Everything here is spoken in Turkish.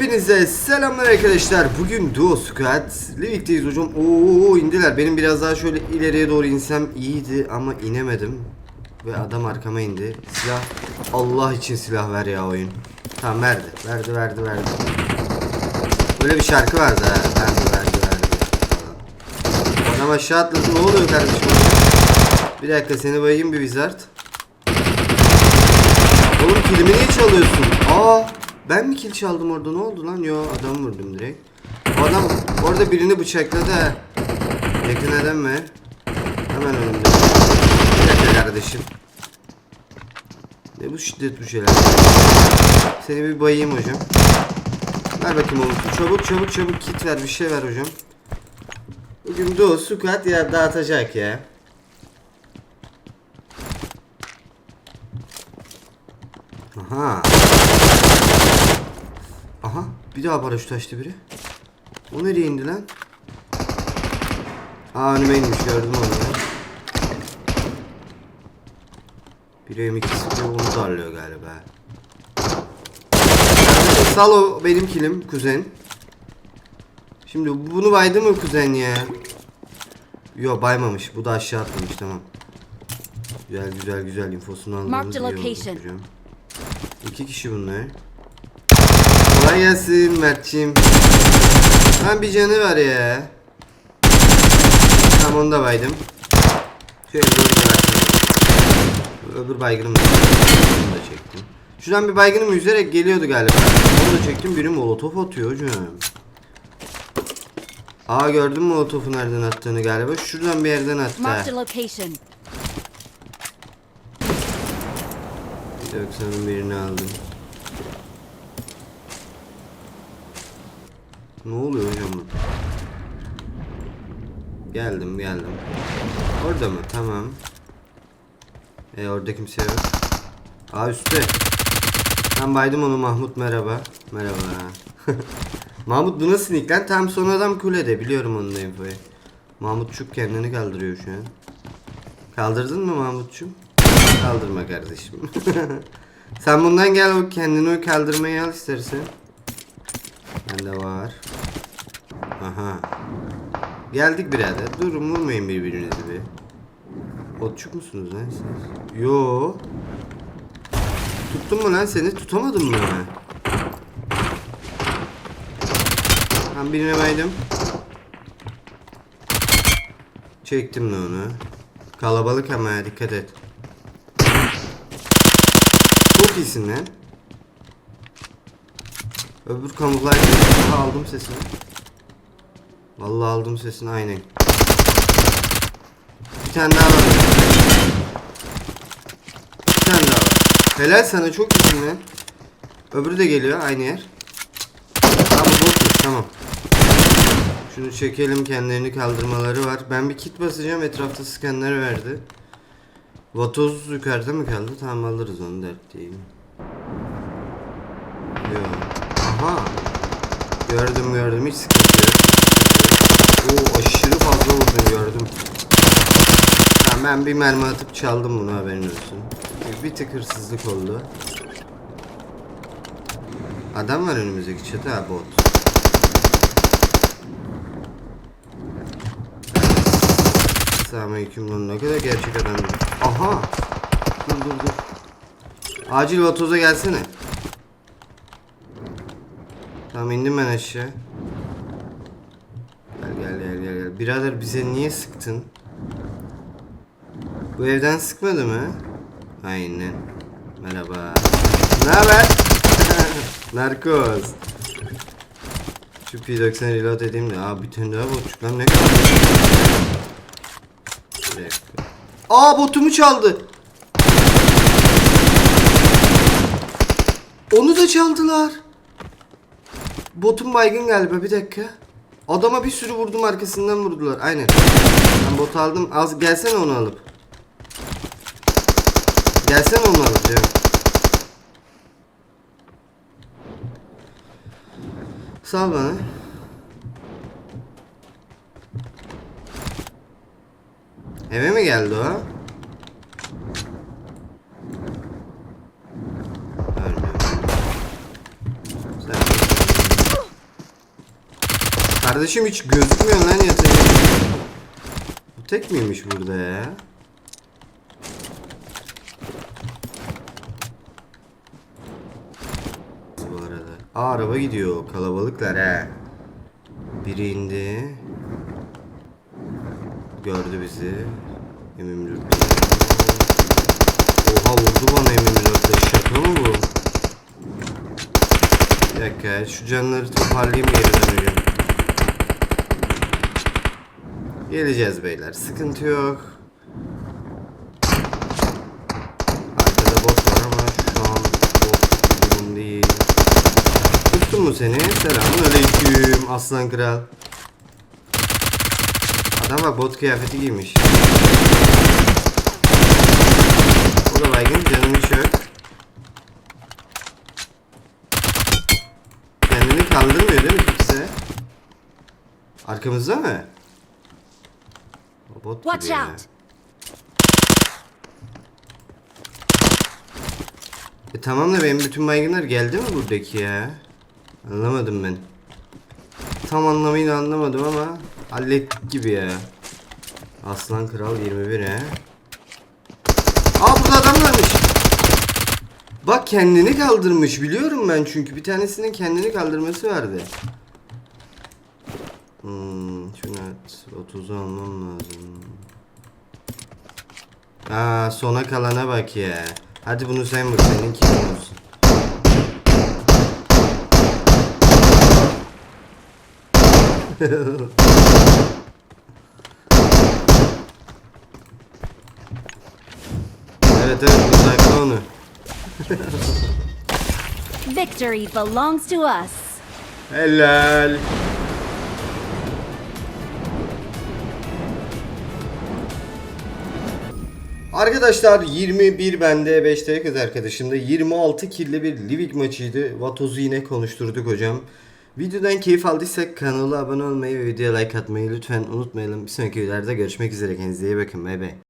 Hepinize selamlar arkadaşlar. Bugün Duo Squad birlikteyiz hocam. Oo indiler. Benim biraz daha şöyle ileriye doğru insem iyiydi ama inemedim. Ve adam arkama indi. Silah Allah için silah ver ya oyun. Tamam verdi. Verdi verdi verdi. Böyle bir şarkı vardı ha. Verdi verdi verdi. Adam aşağı atladı. Ne oluyor kardeşim? Bir dakika seni bayayım bir wizard. Oğlum kilimi niye çalıyorsun? Aa ben mi kil çaldım orada ne oldu lan? Yo adam vurdum direkt. O adam orada birini bıçakladı ha. Yakın edeme. Hemen önümde. Bir dakika kardeşim. Ne bu şiddet bu şeyler? Seni bir bayayım hocam. Ver bakayım oğlum. Çabuk çabuk çabuk kit ver bir şey ver hocam. Bugün Doğu Sukat ya dağıtacak ya. Aha. Aha. Bir daha paraşüt açtı biri. O nereye indi lan? Aa önüme inmiş gördüm onu ya. Biri M2 sıkıyor onu darlıyor galiba. Sal o benim kilim kuzen. Şimdi bunu baydı mı kuzen ya? Yo baymamış. Bu da aşağı atlamış tamam. Güzel güzel güzel infosunu Marked iyi hocam. İki kişi bunlar. Kolay gelsin Mert'ciğim. Ben bir canı var ya. Tamam onu da baydım. Şöyle doğru bıraktım. Öbür baygınım da. Onu da çektim. Şuradan bir baygınım yüzerek geliyordu galiba. Onu da çektim. Biri molotof atıyor hocam. Aa gördün mü molotofu nereden attığını galiba. Şuradan bir yerden attı. 90'ın birini aldım. Ne oluyor hocam? Geldim geldim. Orada mı? Tamam. E orada kimse yok. Aa üstte. Ben baydım onu Mahmut merhaba. Merhaba. Mahmut bu nasıl nick lan? Tam son adam kulede biliyorum onun infoyu. Mahmutçuk kendini kaldırıyor şu an. Kaldırdın mı Mahmutçum? Kaldırma kardeşim. Sen bundan gel kendini o kaldırmayı al istersen. Bende var. Aha. Geldik birader. Durun vurmayın birbirinizi bir. Otçuk musunuz lan siz? Yo. Tuttum mu lan seni? Tutamadım mı? Ben birine baydım. Çektim de onu. Kalabalık ama dikkat et. Çok iyisin lan. Öbür kamuflaj aldım sesini. Vallahi aldım sesini aynen. Bir tane daha var. Bir tane daha var. Helal sana çok iyisin lan. Öbürü de geliyor aynı yer. Tamam botmuş tamam. Şunu çekelim kendilerini kaldırmaları var. Ben bir kit basacağım etrafta skanner verdi. Vatoz yukarıda mı kaldı? Tamam alırız onu dert değil. Yok. Aha. Gördüm gördüm hiç sıkıntı yok. Oo aşırı fazla vurdun gördüm. Tamam ben bir mermi atıp çaldım bunu haberin olsun. Bir tık hırsızlık oldu. Adam var önümüzdeki çatı ha bot. Selamünaleyküm lan ne kadar gerçek adam. Aha. Dur dur dur. Acil vatoza gelsene. Tamam indim ben aşağı. Gel gel gel gel gel. Birader bize niye sıktın? Bu evden sıkmadı mı? Aynen. Merhaba. Ne haber? Narkoz. Şu P90 reload edeyim de. Aa bir tane daha botçuk lan ne kadar. Bir dakika. Aa botumu çaldı. Onu da çaldılar. Botum baygın galiba bir dakika. Adama bir sürü vurdum arkasından vurdular. Aynen. Ben bot aldım. Az gelsene onu alıp. Gelsene onu alıp Cem. Sal bana. Geldi o? Kardeşim hiç gözükmüyor lan yatıyor. Bu tek miymiş burada ya? Bu arada. Aa araba gidiyor. Kalabalıklar he. Biri indi. Gördü bizi. M24. Oha vurdu bana M24'te. Şaka mı bu? Bir dakika şu canları toparlayayım geri döneceğim. Geleceğiz beyler. Sıkıntı yok. Arkada bot var ama şu an bot durum değil. Tuttun mu seni? Selamun aleyküm aslan kral. Adam bak bot kıyafeti giymiş. O da baygın canım hiç yok. Kendini kaldırmıyor değil mi kimse? Arkamızda mı? O bot Watch gibi ya. out. E tamam da benim bütün baygınlar geldi mi buradaki ya? Anlamadım ben. Tam anlamıyla anlamadım ama hallettik gibi ya. Aslan Kral 21 he. Aa burada adam varmış. Bak kendini kaldırmış biliyorum ben çünkü bir tanesinin kendini kaldırması vardı. Hmm, şunu at. 30'u almam lazım. Aa sona kalana bak ya. Hadi bunu sen vur senin kim olsun. Evet evet uzakla onu. Victory belongs to us. Helal. Arkadaşlar 21 bende 5'te kız arkadaşımda 26 killi bir Livik maçıydı. Vatoz'u yine konuşturduk hocam. Videodan keyif aldıysak kanala abone olmayı ve videoya like atmayı lütfen unutmayalım. Bir sonraki videolarda görüşmek üzere. Kendinize iyi bakın. Bay bay.